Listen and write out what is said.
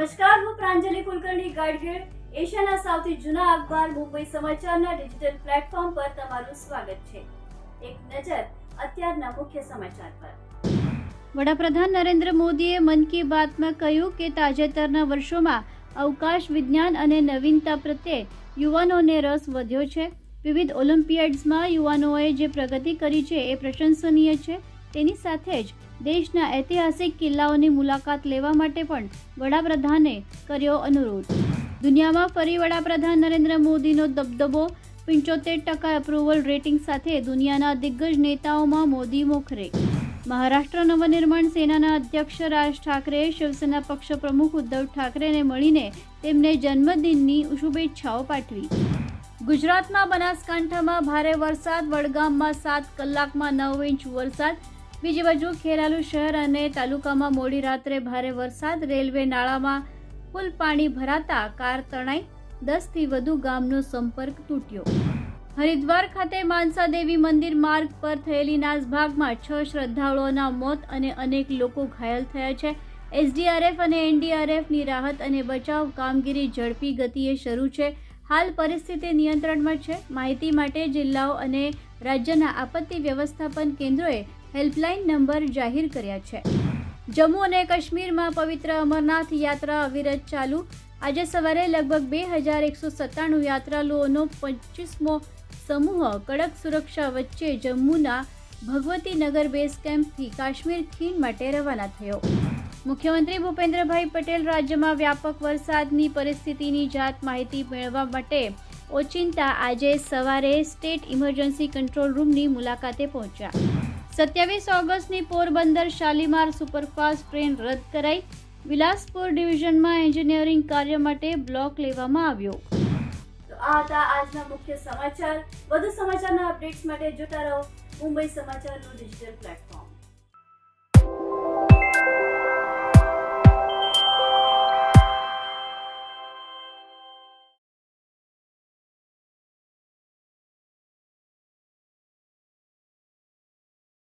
નમસ્કાર, હું પ્રાંજલિ કુલકર્ણી ગાડગીળ એશિયાના સૌથી જૂના અખબાર, મુંબઈ સમાચારના ડિજિટલ પ્લેટફોર્મ પર તમારું સ્વાગત છે. એક નજર અત્યારના મુખ્ય સમાચાર પર. વડાપ્રધાન નરેન્દ્ર મોદીએ મન કી બાતમાં કહ્યું કે તાજેતરના વર્ષોમાં અવકાશ વિજ્ઞાન અને નવીનતા પ્રત્યે યુવાનોને રસ વધ્યો છે. વિવિધ ઓલિમ્પિયાડ્સમાં યુવાનોએ જે પ્રગતિ કરી છે એ પ્રશંસનીય છે. તેની સાથે જ દેશના ઐતિહાસિક કિલ્લાઓની મુલાકાત લેવા માટે પણ વડાપ્રધાને કર્યો અનુરોધ. દુનિયામાં ફરી વડાપ્રધાન નરેન્દ્ર મોદીનો દબદબો, પંચોતેર ટકા એપ્રુવલ રેટિંગ સાથે દુનિયાના દિગ્ગજ નેતાઓમાં મોદી મોખરે. મહારાષ્ટ્ર નવનિર્માણ સેનાના અધ્યક્ષ રાજ ઠાકરેએ શિવસેના પક્ષ પ્રમુખ ઉદ્ધવ ઠાકરેને મળીને તેમને જન્મદિનની શુભેચ્છાઓ પાઠવી. ગુજરાતમાં બનાસકાંઠામાં ભારે વરસાદ, વડગામમાં સાત કલાકમાં નવ ઇંચ વરસાદ બીજી બાજુ ખેરાલુ શહેર અને તાલુકામાં મોડી રાત્રે ભારે વરસાદ. રેલવે નાળામાં ફૂલ પાણી ભરાતા કાર તણાઈ. દસથી વધુ ગામનો સંપર્ક તૂટ્યો. હરિદ્વાર ખાતે માનસા દેવી મંદિર માર્ગ પર થયેલી નાસભાગમાં છ શ્રદ્ધાળુઓના મોત અને અનેક લોકો ઘાયલ થયા છે. એસડીઆરએફ અને એનડીઆરએફની રાહત અને બચાવ કામગીરી ઝડપી ગતિએ શરૂ છે. હાલ પરિસ્થિતિ નિયંત્રણમાં છે. માહિતી માટે જિલ્લાઓ અને રાજ્યના આપત્તિ વ્યવસ્થાપન કેન્દ્રોએ હેલ્પલાઇન નંબર જાહેર કર્યા છે. જમ્મુ અને કાશ્મીરમાં પવિત્ર અમરનાથ યાત્રા અવિરત ચાલુ. આજે સવારે લગભગ બે હજાર એકસો સત્તાણું યાત્રાળુઓનો પચીસમો સમૂહ કડક સુરક્ષા વચ્ચે જમ્મુના ભગવતીનગર બેઝ કેમ્પથી કાશ્મીર ખીણ માટે રવાના થયો. મુખ્યમંત્રી ભૂપેન્દ્રભાઈ પટેલ રાજ્યમાં વ્યાપક વરસાદની પરિસ્થિતિની જાત માહિતી મેળવવા માટે ઓચિંતા આજે સવારે સ્ટેટ ઇમરજન્સી કંટ્રોલ રૂમની મુલાકાતે પહોંચ્યા. સત્યાવીસ ઓગસ્ટની પોરબંદર શાલીમાર સુપરફાસ્ટ ટ્રેન રદ કરાઈ. વિલાસપુર ડિવિઝનમાં એન્જિનિયરિંગ કાર્ય માટે બ્લોક લેવામાં આવ્યો. આ હતા આજના મુખ્ય સમાચાર. વધુ સમાચારના અપડેટ્સ માટે જોતા રહો મુંબઈ સમાચારનું ડિજિટલ પ્લેટફોર્મ.